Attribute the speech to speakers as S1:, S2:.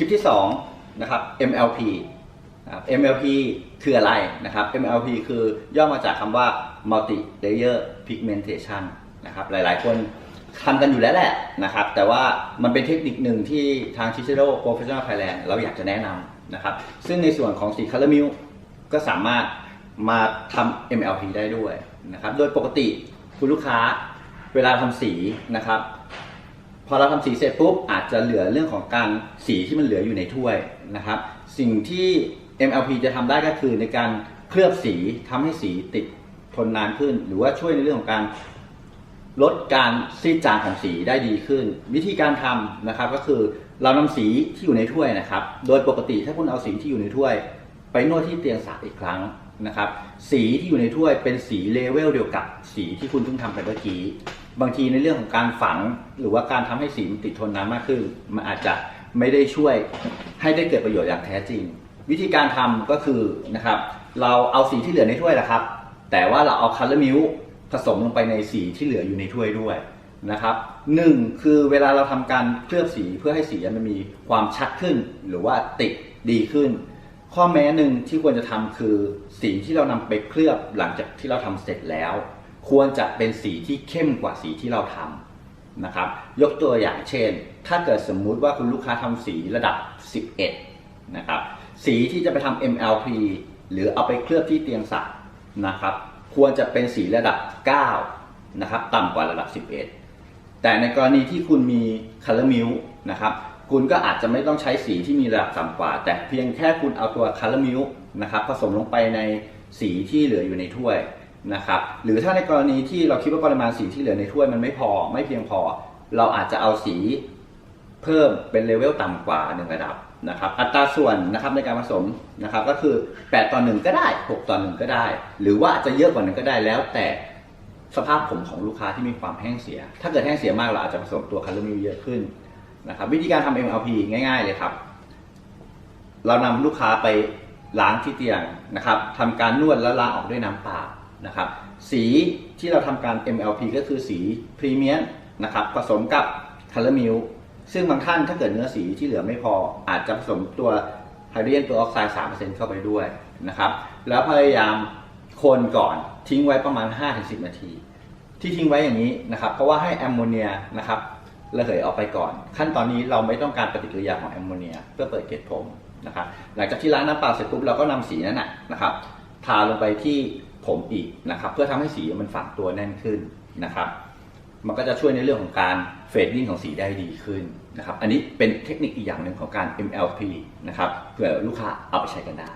S1: ลิปที่2นะครับ MLP นะครับ MLP คืออะไรนะครับ MLP คือย่อมาจากคำว่า multi layer pigmentation นะครับ หลายๆ คนทำกันอยู่แล้วแหละนะครับ แต่ว่ามันเป็นเทคนิคหนึ่งที่ทาง Shiseido Professional Thailand เราอยากจะแนะนำนะครับ ซึ่งในส่วนของสี Color Milk ก็สามารถมาทำ MLP ได้ด้วยนะครับ โดยปกติคุณลูกค้าเวลาทำสีนะครับ พอเราทำสีเสร็จปุ๊บอาจจะเหลือเรื่องของการสีที่มันเหลืออยู่ในถ้วยนะครับ สิ่งที่ MLP จะทำได้ก็คือในการเคลือบสีทำให้สีติดทนนานขึ้น หรือว่าช่วยในเรื่องของการลดการซีดจางของสีได้ดีขึ้น วิธีการทำนะครับก็คือเรานำสีที่อยู่ในถ้วยนะครับ โดยปกติถ้าคุณเอาสีที่อยู่ในถ้วย ไปนวดที่เตียงสระอีกครั้ง นะครับ สีที่อยู่ในถ้วยเป็นสีเลเวลเดียวกับสีที่คุณเพิ่งทำไปเมื่อกี้ บางทีในเรื่องของการฝังหรือว่าการทำให้สีมันติดทนนานมากขึ้น มันอาจจะไม่ได้ช่วยให้ได้เกิดประโยชน์อย่างแท้จริง วิธีการทำก็คือนะครับ เราเอาสีที่เหลือในถ้วยแหละครับ แต่ว่าเราเอาคัลเลอร์มิลผสมลงไปในสีที่เหลืออยู่ในถ้วยด้วยนะครับหนึ่งคือเวลาเราทำการเคลือบสีเพื่อให้สีมันมีความชัดขึ้น หรือว่าติดดีขึ้น ข้อแม้หนึ่งที่ควรจะทำคือสีที่เรานำไปเคลือบหลังจากที่เราทำเสร็จแล้ว ควรจะเป็นสีที่เข้มกว่าสีที่เราทำนะครับ ยกตัวอย่างเช่น ถ้าเกิดสมมุติว่าคุณลูกค้าทำสีระดับ 11 นะครับ สีที่จะไปทำ MLP หรือเอาไปเคลือบที่เตียงสักนะครับ ควรจะเป็นสีระดับ 9 นะครับ ต่ำกว่าระดับ 11 แต่ในกรณีที่คุณมี Color Milk นะครับ คุณก็อาจจะไม่ต้องใช้สีที่มีระดับต่ำกว่า แต่เพียงแค่คุณเอาตัว Color Milk นะครับผสมลงไปในสีที่เหลืออยู่ในถ้วยนะครับหรือถ้าในกรณีที่เราคิดว่าปริมาณสีที่เหลือในถ้วยมันไม่พอไม่เพียงพอ เราอาจจะเอาสีเพิ่มเป็นเลเวลต่ำกว่าหนึ่งระดับนะครับอัตราส่วนนะครับในการผสมนะครับก็คือ 8 ต่อ 1 ก็ได้ 6 ต่อ 1 ก็ได้ หรือว่าจะเยอะกว่านั้นก็ได้แล้วแต่สภาพผมของลูกค้าที่มีความแห้งเสีย ถ้าเกิดแห้งเสียมากเราอาจจะผสมตัวคาร์โบมิลเยอะขึ้น นะครับวิธีการทำ MLP ง่ายๆเลยครับ เรานำลูกค้าไปล้างที่เตียงนะครับทำการนวดแล้วล้างออกด้วยน้ำเปล่านะครับ สีที่เราทำการ MLP ก็คือสีพรีเมียมนะครับผสมกับคาร์มิลซึ่งบางท่านถ้าเกิดเนื้อสีที่เหลือไม่พอ อาจจะผสมตัวไฮโดรนตัวออกไซด์3%เข้าไปด้วยนะครับแล้วพยายามคนก่อนทิ้งไว้ประมาณ 5-10 นาที ที่ทิ้งไว้อย่างนี้นะครับ เพราะว่าให้แอมโมเนียนะครับ ระเหยออกไปก่อน ขั้นตอนนี้เราไม่ต้องการปฏิกิริยาของแอมโมเนีย เพื่อเปิดเกล็ดผมนะครับหลังจากที่ล้างน้ำเปล่าเสร็จปุ๊บเราก็นำสีนั้นนะนะครับทาลงไปที่ผมอีกนะครับเพื่อทำให้สีมันฝังตัวแน่นขึ้นนะครับ มันก็จะช่วยในเรื่องของการเฟดดิ้งของสีได้ดีขึ้นนะครับ อันนี้เป็นเทคนิคอีกอย่างหนึ่งของการ MLP นะครับเผื่อลูกค้าเอาไปใช้กันได้